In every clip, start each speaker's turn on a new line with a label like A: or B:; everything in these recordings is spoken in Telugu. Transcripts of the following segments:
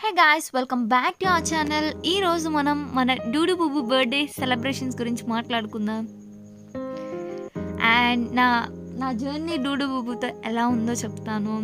A: Hey guys welcome back to our channel ఈ రోజు మనం మన డూడు బుబు బర్త్డే సెలబ్రేషన్స్ గురించి మాట్లాడుకుందాం. అండ్ నా నా జర్నీ డూడు బుబుతో ఎలా ఉందో చెప్తాను.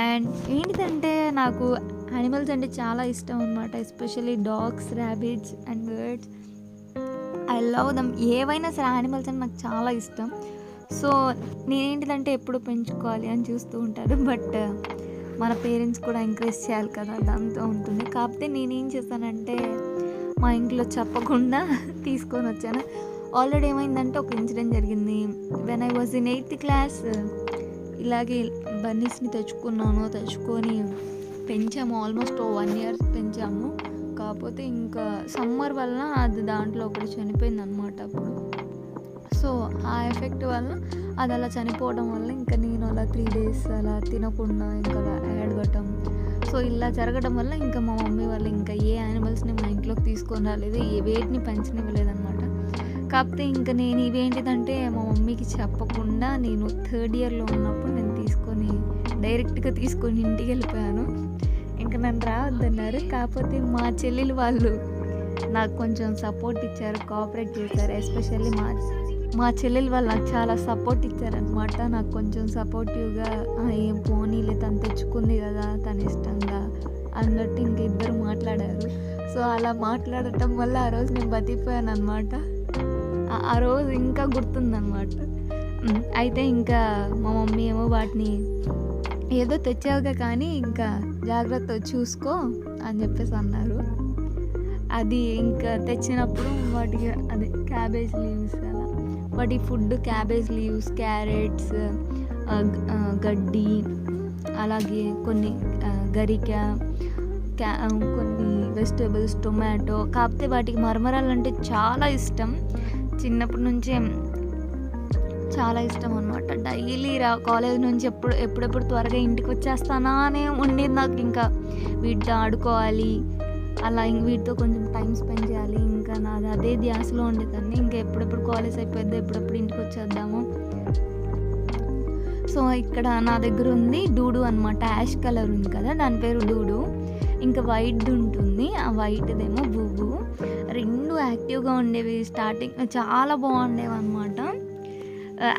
A: అండ్ ఏంటిదంటే నాకు యానిమల్స్ అంటే చాలా ఇష్టం అనమాట especially dogs rabbits and birds I love them ఏవైనా సరే యానిమల్స్ అంటే నాకు చాలా ఇష్టం. సో నేనేంటిదంటే ఎప్పుడు పెంచుకోవాలి అని చూస్తూ ఉంటాను. బట్ మన పేరెంట్స్ కూడా ఎంకరేజ్ చేయాలి కదా దాంతో ఉంటుంది. కాకపోతే నేనేం చేశానంటే మా ఇంట్లో చెప్పకుండా తీసుకొని వచ్చాను. ఆల్రెడీ ఏమైందంటే ఒక ఇన్సిడెంట్ జరిగింది. When I was in eighth class ఇలాగే బన్నీస్ని తెచ్చుకున్నాను తెచ్చుకొని పెంచాము. ఆల్మోస్ట్ వన్ ఇయర్ పెంచాము. కాకపోతే ఇంకా సమ్మర్ వల్ల అది దాంట్లో ఒకటి చనిపోయింది అనమాట అప్పుడు. సో ఆ ఎఫెక్ట్ వల్ల అది అలా చనిపోవడం వల్ల ఇంకా నేను అలా త్రీ డేస్ అలా తినకుండా ఇంకా అలా ఏడవటం. సో ఇలా జరగడం వల్ల ఇంకా మా మమ్మీ వాళ్ళు ఇంకా ఏ యానిమల్స్ని మా ఇంట్లోకి తీసుకొని రాలేదు ఏ వేటిని పెంచనివ్వలేదన్నమాట. కాకపోతే ఇంకా నేను ఇవేంటిదంటే మా మమ్మీకి చెప్పకుండా నేను థర్డ్ ఇయర్లో ఉన్నప్పుడు నేను తీసుకొని డైరెక్ట్గా తీసుకొని ఇంటికి వెళ్ళిపోయాను. ఇంకా నన్ను రావద్దన్నారు. కాకపోతే మా చెల్లెలు వాళ్ళు నాకు కొంచెం సపోర్ట్ ఇచ్చారు కోఆపరేట్ చేశారు. ఎస్పెషల్లీ మా మా చెల్లెలు వాళ్ళు నాకు చాలా సపోర్ట్ ఇచ్చారనమాట నాకు కొంచెం సపోర్టివ్గా ఏం పోనీలే తను తెచ్చుకుంది కదా తన ఇష్టంగా అన్నట్టు ఇంక ఇద్దరు మాట్లాడారు. సో అలా మాట్లాడటం వల్ల ఆ రోజు నేను బతికిపోయాను అనమాట ఆ రోజు ఇంకా గుర్తుందనమాట అయితే ఇంకా మా మమ్మీ ఏమో వాటిని ఏదో తెచ్చావుగా కానీ ఇంకా జాగ్రత్త చూసుకో అని చెప్పేసి అన్నారు. అది ఇంకా తెచ్చినప్పుడు వాటికి అదే క్యాబేజ్ లీవ్స్ వాటి ఫుడ్ క్యాబేజ్ లీవ్స్ క్యారెట్స్ గడ్డి అలాగే కొన్ని గరిక క్యా కొన్ని వెజిటేబుల్స్ టొమాటో కాకపోతే వాటికి మరమరాలు అంటే చాలా ఇష్టం. చిన్నప్పటి నుంచే చాలా ఇష్టం అనమాట డైలీ రా కాలేజ్ నుంచి ఎప్పుడు ఎప్పుడెప్పుడు త్వరగా ఇంటికి వచ్చేస్తానా అనే ఉండేది నాకు. ఇంకా వీటితో ఆడుకోవాలి అలా ఇంక వీటితో కొంచెం టైం స్పెండ్ చేయాలి నాది అదే ధ్యాసలో ఉండేదాన్ని. ఇంకా ఎప్పుడెప్పుడు కాలేజ్ అయిపోద్ది ఎప్పుడెప్పుడు ఇంటికి వచ్చేద్దాము. సో ఇక్కడ నా దగ్గర ఉంది డూడు అనమాట యాష్ కలర్ ఉంది కదా దాని పేరు డూడు. ఇంకా వైట్ ఉంటుంది ఆ వైట్దేమో బుబు రెండు యాక్టివ్గా ఉండేవి స్టార్టింగ్ చాలా బాగుండేవి అనమాట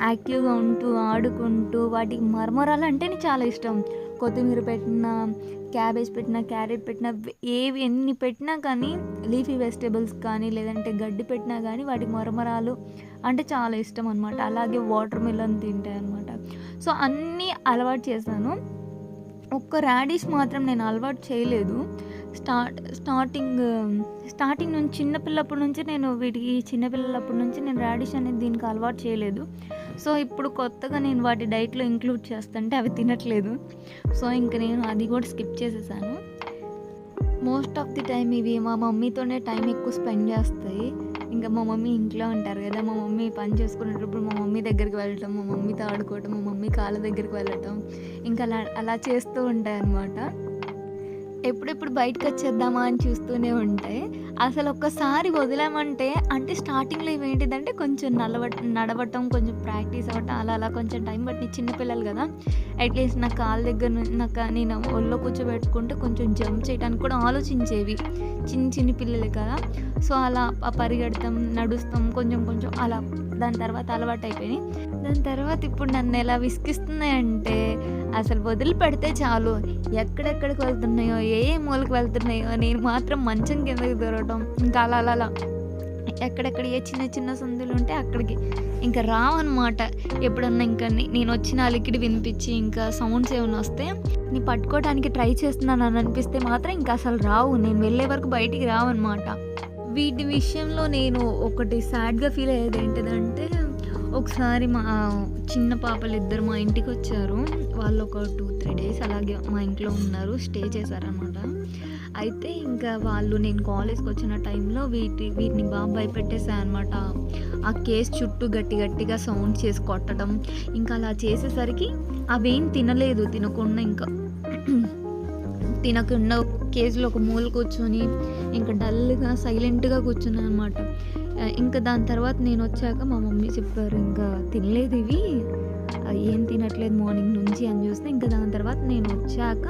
A: యాక్టివ్గా ఉంటూ ఆడుకుంటూ వాటికి మరమరాలు అంటేనే చాలా ఇష్టం. కొత్తిమీర పెట్టిన క్యాబేజ్ పెట్టిన క్యారెట్ పెట్టిన ఏవి ఎన్ని పెట్టినా కానీ లీఫీ వెజిటేబుల్స్ కానీ లేదంటే గడ్డి పెట్టినా కానీ వాటికి మరమరాలు అంటే చాలా ఇష్టం అనమాట అలాగే వాటర్ మిలన్ తింటాయి అనమాట సో అన్నీ అలవాటు చేశాను. ఒక్క రాడిష్ మాత్రం నేను అలవాటు చేయలేదు. స్టార్ట్ స్టార్టింగ్ స్టార్టింగ్ నుంచి చిన్నపిల్లప్పటి నుంచి నేను వీటికి చిన్నపిల్లలప్పటి నుంచి నేను రాడిష్ అనేది దీనికి అలవాటు చేయలేదు. సో ఇప్పుడు కొత్తగా నేను వాటి డైట్లో ఇంక్లూడ్ చేస్తుంటే అవి తినట్లేదు. సో ఇంకా నేను అది కూడా స్కిప్ చేసేసాను. మోస్ట్ ఆఫ్ ది టైం ఇవి మా మమ్మీతోనే టైం ఎక్కువ స్పెండ్ చేస్తాయి. ఇంకా మా మమ్మీ ఇంట్లో ఉంటారు కదా మా మమ్మీ పని చేసుకునేటప్పుడు మా మమ్మీ దగ్గరికి వెళ్ళటం మా మమ్మీతో ఆడుకోవటం మా మమ్మీ కాళ్ళ దగ్గరికి వెళ్ళటం ఇంకా అలా అలా చేస్తూ ఉంటాయి అన్నమాట ఎప్పుడెప్పుడు బయటకు వచ్చేద్దామా అని చూస్తూనే ఉంటాయి అసలు ఒక్కసారి వదిలామంటే అంటే స్టార్టింగ్లో ఇవేంటిదంటే కొంచెం నలవ నడవటం కొంచెం ప్రాక్టీస్ అవ్వటం అలా అలా కొంచెం టైం బట్టి చిన్నపిల్లలు కదా. అట్లీస్ట్ నా కాళ్ళ దగ్గర నాకు నేను ఒళ్ళో కూర్చోబెట్టుకుంటే కొంచెం జంప్ చేయడానికి కూడా ఆలోచించేవి చిన్న చిన్న పిల్లలు కదా. సో అలా పరిగెడతాం నడుస్తాం కొంచెం కొంచెం అలా. దాని తర్వాత అలవాటు అయిపోయినాయి దాని తర్వాత ఇప్పుడు నన్ను ఎలా విసిగిస్తున్నాయంటే అసలు వదిలిపెడితే చాలు. ఎక్కడెక్కడికి వెళ్తున్నాయో ఏ ఏ మూలకి వెళ్తున్నాయో నేను మాత్రం మంచం కిందకి దొరకటం ఇంకా అలా అలా అలా. ఎక్కడెక్కడ ఏ చిన్న చిన్న సందులు ఉంటే అక్కడికి. ఇంకా రావన్నమాట. ఎప్పుడన్నా ఇంకా నేను వచ్చిన అలికిడి వినిపించి ఇంకా సౌండ్స్ ఏమైనా వస్తే నీ పట్టుకోవడానికి ట్రై చేస్తున్నాను అని అనిపిస్తే మాత్రం ఇంకా అసలు రావు. నేను వెళ్ళే వరకు బయటికి రావన్నమాట. వీటి విషయంలో నేను ఒకటి సాడ్గా ఫీల్ అయ్యేది ఏంటిదంటే ఒకసారి మా చిన్న పాపలు ఇద్దరు మా ఇంటికి వచ్చారు. వాళ్ళు ఒక టూ త్రీ డేస్ అలాగే మా ఇంట్లో ఉన్నారు స్టే చేశారనమాట అయితే ఇంకా వాళ్ళు నేను కాలేజ్కి వచ్చిన టైంలో వీటి వీటిని బాగా భయపెట్టేసాయి అనమాట ఆ కేస్ చుట్టూ గట్టి గట్టిగా సౌండ్ చేసి కొట్టడం ఇంకా అలా చేసేసరికి అవేం తినలేదు తినకుండా ఇంకా. తినకుండా కేజీలో ఒక మూల కూర్చొని ఇంకా డల్గా సైలెంట్గా కూర్చున్నాను అనమాట ఇంకా దాని తర్వాత నేను వచ్చాక మా మమ్మీ చెప్పారు ఇంకా తినలేదు ఇవి. ఏం తినట్లేదు మార్నింగ్ నుంచి అని చూస్తే ఇంకా దాని తర్వాత నేను వచ్చాక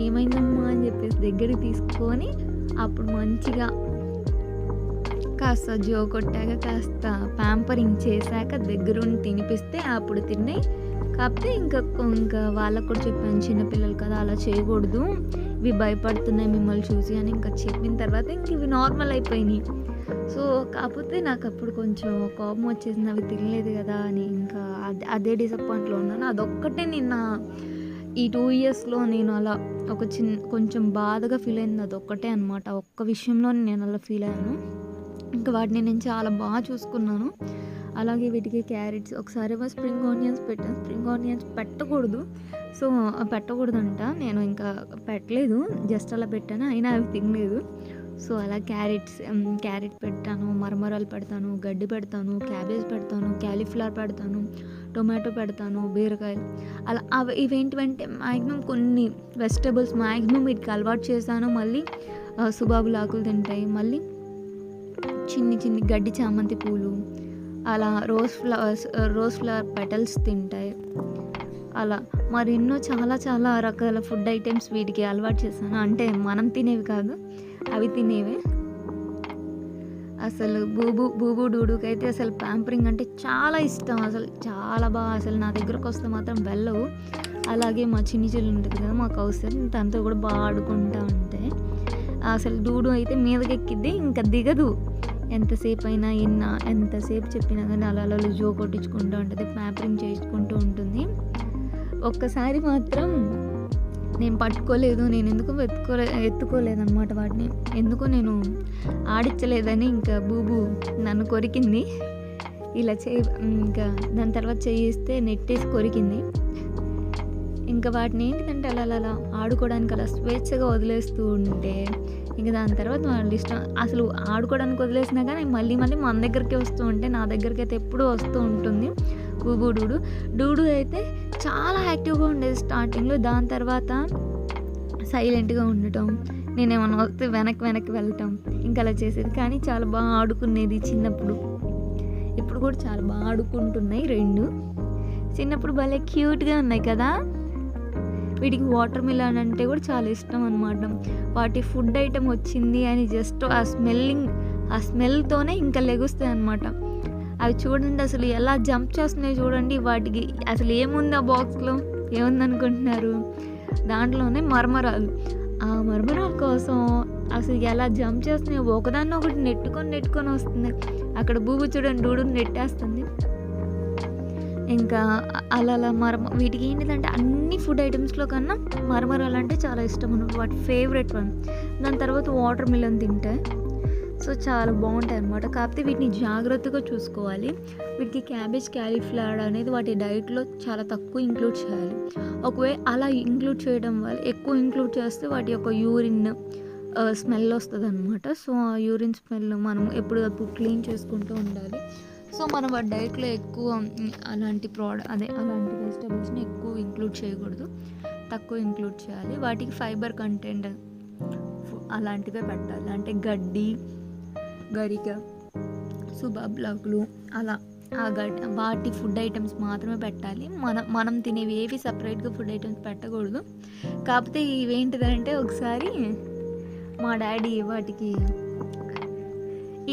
A: ఏమైందమ్మా అని చెప్పేసి దగ్గరికి తీసుకొని అప్పుడు మంచిగా కాస్త జో కొట్టాక కాస్త ప్యాంపరింగ్ చేశాక దగ్గరుండి తినిపిస్తే అప్పుడు తిన్నాయి. కాకపోతే ఇంకా ఇంకా వాళ్ళకు కూడా చెప్పాను చిన్నపిల్లలు కదా అలా చేయకూడదు. ఇవి భయపడుతున్నాయి మిమ్మల్ని చూసి అని ఇంకా చెప్పిన తర్వాత ఇంక ఇవి నార్మల్ అయిపోయినాయి. సో కాకపోతే నాకు అప్పుడు కొంచెం కోపం వచ్చేసింది. అవి తినలేదు కదా అని. ఇంకా అదే అదే డిసప్పాయింట్లో ఉన్నాను. అదొక్కటే నిన్న ఈ టూ ఇయర్స్లో నేను అలా ఒక చిన్న కొంచెం బాధగా ఫీల్ అయింది. అదొక్కటే అనమాట ఒక్క విషయంలో నేను అలా ఫీల్ అయ్యాను. ఇంకా వాటిని నేను చాలా బాగా చూసుకున్నాను. అలాగే వీటికి క్యారెట్స్ ఒకసారి ఏమో స్ప్రింగ్ ఆనియన్స్ పెట్టాను స్ప్రింగ్ ఆనియన్స్ పెట్టకూడదు. సో పెట్టకూడదంట. నేను ఇంకా పెట్టలేదు. జస్ట్ అలా పెట్టాను. అయినా అవి తినలేదు. సో అలా క్యారెట్స్ క్యారెట్ పెడతాను మరమరాలు పెడతాను గడ్డి పెడతాను క్యాబేజ్ పెడతాను క్యాలీఫ్లవర్ పెడతాను టొమాటో పెడతాను బీరకాయలు. అలా అవి ఇవేంటివంటే మ్యాక్సిమం కొన్ని వెజిటబుల్స్ మ్యాక్సిమం వీటికి అలవాటు చేశాను. మళ్ళీ సుబాబులు ఆకులు తింటాయి. మళ్ళీ చిన్ని చిన్ని గడ్డి చామంతి పూలు అలా rose flowers rose flower petals తింటాయి. అలా మరి ఎన్నో చాలా చాలా రకాల ఫుడ్ ఐటమ్స్ వీటికి అలవాటు చేశాను. అంటే మనం తినేవి కాదు అవి తినేవే? అసలు బూబు బూబు డూడుకి అయితే అసలు ప్యాంపరింగ్ అంటే చాలా ఇష్టం. అసలు చాలా బాగా అసలు నా దగ్గరకు వస్తే మాత్రం వెళ్ళవు. అలాగే మా చిన్ని చెల్లి ఉంటుంది కదా మా కౌసర్ తనతో కూడా బాగా ఆడుకుంటూ ఉంటాయి అసలు డూడు అయితే మీదకి ఎక్కిద్ది ఇంకా దిగదు. ఎంతసేపు అయినా ఎన్న ఎంతసేపు చెప్పినా కానీ అలా అలా జో కొట్టించుకుంటూ ఉంటుంది ప్యాంపరింగ్ చేసుకుంటూ ఉంటుంది. ఒక్కసారి మాత్రం నేను పట్టుకోలేదు నేను ఎందుకు ఎత్తుకోలే ఎత్తుకోలేదు అనమాట వాటిని. ఎందుకో నేను ఆడించలేదని ఇంకా బూబు నన్ను కొరికింది. ఇలా చే ఇంకా దాని తర్వాత చేయిస్తే నెట్టేసి కొరికింది. ఇంకా వాటిని ఏంటిదంటే అలా అలా అలా ఆడుకోవడానికి అలా స్వేచ్ఛగా వదిలేస్తూ ఉంటే ఇంకా దాని తర్వాత వాళ్ళు ఇష్టం అసలు ఆడుకోవడానికి వదిలేసినా కానీ మళ్ళీ మళ్ళీ మన దగ్గరికి వస్తూ ఉంటే నా దగ్గరికి అయితే ఎప్పుడూ వస్తూ ఉంటుంది. బూబు డూడు డూడు అయితే చాలా యాక్టివ్గా ఉండేది స్టార్టింగ్లో. దాని తర్వాత సైలెంట్గా ఉండటం నేనేమన్నా వస్తే వెనక్కి వెనక్కి వెళ్ళటం ఇంకా అలా చేసేది. కానీ చాలా బాగా ఆడుకునేది చిన్నప్పుడు. ఇప్పుడు కూడా చాలా బాగా ఆడుకుంటున్నాయి రెండు. చిన్నప్పుడు భలే క్యూట్గా ఉన్నాయి కదా? వీటికి వాటర్ మిలన్ అంటే కూడా చాలా ఇష్టం అనమాట వాటి ఫుడ్ ఐటెం వచ్చింది అని జస్ట్ ఆ స్మెల్లింగ్ ఆ స్మెల్తోనే ఇంకా లెగుస్తాయి అనమాట అవి చూడండి అసలు ఎలా జంప్ చేస్తున్నాయి చూడండి. వాటికి అసలు ఏముంది ఆ బాక్స్లో ఏముంది అనుకుంటున్నారు దాంట్లోనే మరమరాలు. ఆ మర్మరాల కోసం అసలు ఎలా జంప్ చేస్తున్నాయి ఒకదాన్ని ఒకటి నెట్టుకొని నెట్టుకొని వస్తుంది. అక్కడ బూబు చూడండి డూడు నెట్టేస్తుంది. ఇంకా అలా అలా మరమ వీటికి ఏంటిదంటే అన్ని ఫుడ్ ఐటమ్స్లో కన్నా మరమరాలు అంటే చాలా ఇష్టం అన్నమాట. వాటి ఫేవరెట్ వన్ దాని తర్వాత వాటర్ మిలన్ తింటే. సో చాలా బాగుంటాయి అనమాట కాకపోతే వీటిని జాగ్రత్తగా చూసుకోవాలి. వీటికి క్యాబేజ్ క్యాలీఫ్లవర్ అనేది వాటి డైట్లో చాలా తక్కువ ఇంక్లూడ్ చేయాలి. ఒకవేళ అలా ఇంక్లూడ్ చేయడం వల్ల ఎక్కువ ఇంక్లూడ్ చేస్తే వాటి యొక్క యూరిన్ స్మెల్ వస్తుంది అనమాట సో ఆ యూరిన్ స్మెల్ మనం ఎప్పుడప్పుడు క్లీన్ చేసుకుంటూ ఉండాలి. సో మనం ఆ డైట్లో ఎక్కువ అలాంటి ప్రోడక్ట్ అదే అలాంటి వెజిటబుల్స్ని ఎక్కువ ఇంక్లూడ్ చేయకూడదు. తక్కువ ఇంక్లూడ్ చేయాలి. వాటికి ఫైబర్ కంటెంట్ అలాంటివే పెట్టాలి. అంటే గడ్డి గరిక సుబాబ్ సుబాబ్లాకులు అలా. ఆ గట్ వాటి ఫుడ్ ఐటమ్స్ మాత్రమే పెట్టాలి. మనం మనం తినేవి ఏవి సపరేట్గా ఫుడ్ ఐటమ్స్ పెట్టకూడదు. కాకపోతే ఇవేంటిదంటే ఒకసారి మా డాడీ వాటికి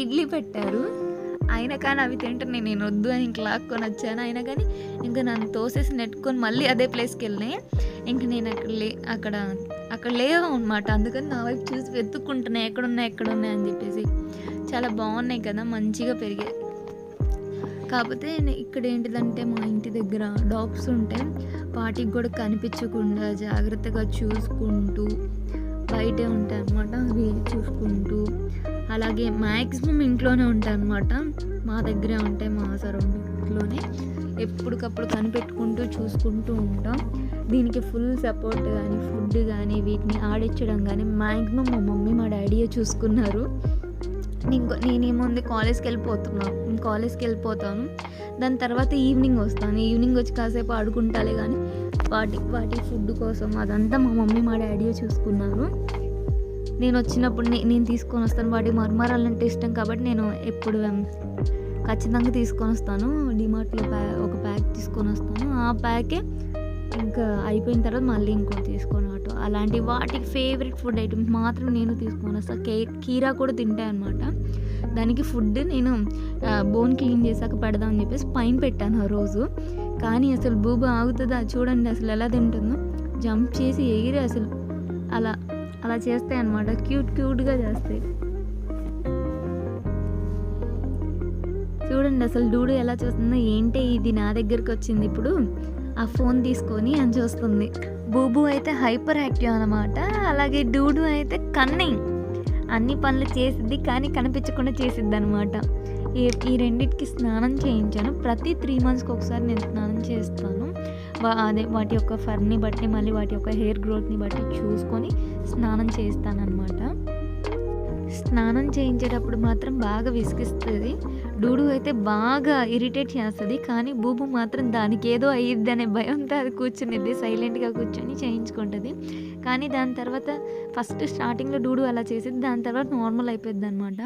A: ఇడ్లీ పెట్టారు. అయినా కానీ అవి తింటే నేను వద్దు అని ఇంక లాక్కొని వచ్చాను. అయినా కానీ ఇంకా నన్ను తోసేసి నెట్టుకొని మళ్ళీ అదే ప్లేస్కి వెళ్ళినాయి. ఇంక నేను అక్కడ లే అక్కడ అక్కడ లేవు అనమాట అందుకని నా వైపు చూసి వెతుక్కుంటున్నాయి ఎక్కడున్నాయి ఎక్కడున్నాయి అని చెప్పేసి చాలా బాగున్నాయి కదా మంచిగా పెరిగాయి. కాకపోతే ఇక్కడ ఏంటిదంటే మా ఇంటి దగ్గర డాగ్స్ ఉంటాయి వాటికి కూడా కనిపించకుండా జాగ్రత్తగా చూసుకుంటూ బయటే ఉంటాయి అన్నమాట అవి చూసుకుంటూ. అలాగే మ్యాక్సిమం ఇంట్లోనే ఉంటాయి అన్నమాట మా దగ్గరే ఉంటాయి మా సరౌండింగ్లోనే. ఎప్పటికప్పుడు కనిపెట్టుకుంటూ చూసుకుంటూ ఉంటాం. దీనికి ఫుల్ సపోర్ట్ కానీ ఫుడ్ కానీ వీటిని ఆడించడం కానీ మ్యాక్సిమం మా మమ్మీ మా డాడీయే చూసుకున్నారు. నేను నేనేముంది కాలేజ్కి వెళ్ళిపోతున్నాను కాలేజ్కి వెళ్ళిపోతాను. దాని తర్వాత ఈవినింగ్ వస్తాను. ఈవినింగ్ వచ్చి కాసేపు ఆడుకుంటాలే కానీ వాటి వాటి ఫుడ్ కోసం అదంతా మా మమ్మీ మా డాడీ చూసుకున్నాను. నేను వచ్చినప్పుడు నేను తీసుకొని వస్తాను. వాటి మర్మరాలంటే ఇష్టం కాబట్టి నేను ఎప్పుడు ఖచ్చితంగా తీసుకొని వస్తాను. డిమార్ట్లో ప్యా ఒక ప్యాక్ తీసుకొని వస్తాను. ఆ ప్యాకే ఇంకా అయిపోయిన తర్వాత మళ్ళీ ఇంకోటి తీసుకొని అలాంటి వాటికి ఫేవరెట్ ఫుడ్ ఐటమ్స్ మాత్రం నేను తీసుకున్నాను. అసలు కే కీరా కూడా తింటాను అనమాట దానికి ఫుడ్ నేను బోన్ క్లీన్ చేశాక పెడదామని చెప్పేసి పైన పెట్టాను ఆ రోజు. కానీ అసలు బూబు ఆగుతుందా చూడండి అసలు ఎలా తింటుందో. జంప్ చేసి ఎగిరి అసలు అలా అలా చేస్తాయి అనమాట క్యూట్ క్యూట్గా చేస్తాయి. చూడండి అసలు డూడు ఎలా చూస్తుందో ఏంటి ఇది నా దగ్గరికి వచ్చింది ఇప్పుడు. ఆ ఫోన్ తీసుకొని అని చూస్తుంది. బూబు అయితే హైపర్ యాక్టివ్ అనమాట అలాగే డూడు అయితే కన్నింగ్. అన్ని పనులు చేసిద్ది కానీ కనిపించకుండా చేసిద్ది అనమాట ఈ ఈ రెండింటికి స్నానం చేయించాను. ప్రతి త్రీ మంత్స్కి ఒకసారి నేను స్నానం చేస్తాను. వా- అదే వాటి యొక్క ఫర్ని బట్టి మళ్ళీ వాటి యొక్క హెయిర్ గ్రోత్ని బట్టి చూసుకొని స్నానం చేస్తానన్నమాట. స్నానం చేయించేటప్పుడు మాత్రం బాగా విసిగిస్తుంది. డూడు అయితే బాగా ఇరిటేట్ చేస్తుంది. కానీ బూబు మాత్రం దానికి ఏదో అయ్యిద్ది అనే భయంతో అది కూర్చునిద్ది. సైలెంట్గా కూర్చొని చేయించుకుంటుంది. కానీ దాని తర్వాత ఫస్ట్ స్టార్టింగ్లో డూడు అలా చేసేది. దాని తర్వాత నార్మల్ అయిపోద్ది అనమాట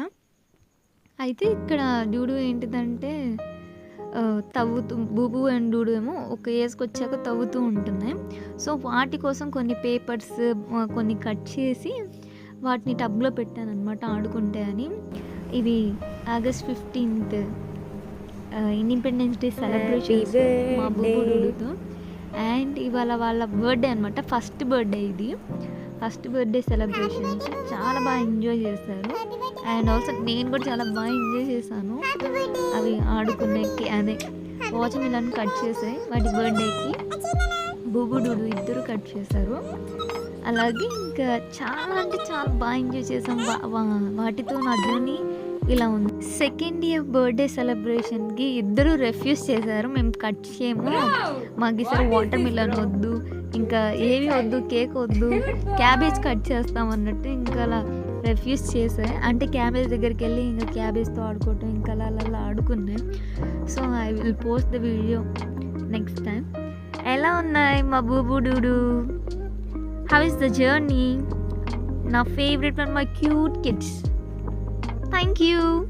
A: అయితే ఇక్కడ డూడు ఏంటిదంటే తవ్వుతూ బూబు అండ్ డూడు ఏమో ఒక ఏజ్కి వచ్చాక తవ్వుతూ ఉంటున్నాయి. సో వాటి కోసం కొన్ని పేపర్స్ కొన్ని కట్ చేసి వాటిని టబ్లో పెట్టాను అనమాట ఆడుకుంటే అని. ఇవి August fifteenth Independence Day celebrations మా బూబు డూడుతో అండ్ ఇవాళ వాళ్ళ బర్త్డే అనమాట ఫస్ట్ బర్త్డే ఇది. ఫస్ట్ బర్త్డే సెలబ్రేషన్స్ చాలా బాగా ఎంజాయ్ చేశారు. అండ్ ఆల్సో నేను కూడా చాలా బాగా ఎంజాయ్ చేశాను. అవి ఆడుకునేకి అదే వాచ్ మిలాన్ కట్ చేసాయి వాటి బర్త్డేకి. బూబు డూడు ఇద్దరు కట్ చేశారు. అలాగే ఇంకా చాలా అంటే చాలా బాగా ఎంజాయ్ చేసాం. వాటితో నా జర్నీ ఇలా ఉంది. సెకండ్ ఇయర్ బర్త్డే సెలబ్రేషన్కి ఇద్దరు రెఫ్యూజ్ చేశారు. మేము కట్ చేయము. మాకు ఈసారి వాటర్ మిలన్ వద్దు. ఇంకా ఏవి వద్దు కేక్ వద్దు క్యాబేజ్ కట్ చేస్తాం అన్నట్టు ఇంకా అలా రెఫ్యూజ్ చేసాయి అంటే క్యాబేజ్ దగ్గరికి వెళ్ళి ఇంకా క్యాబేజ్తో ఆడుకోవటం ఇంకా అలా అలా అలా ఆడుకున్నాయి so I will post the video next time ఎలా ఉన్నాయి మా బూబు డూడు? How is the journey? Now, favorite one, my cute kids. Thank you.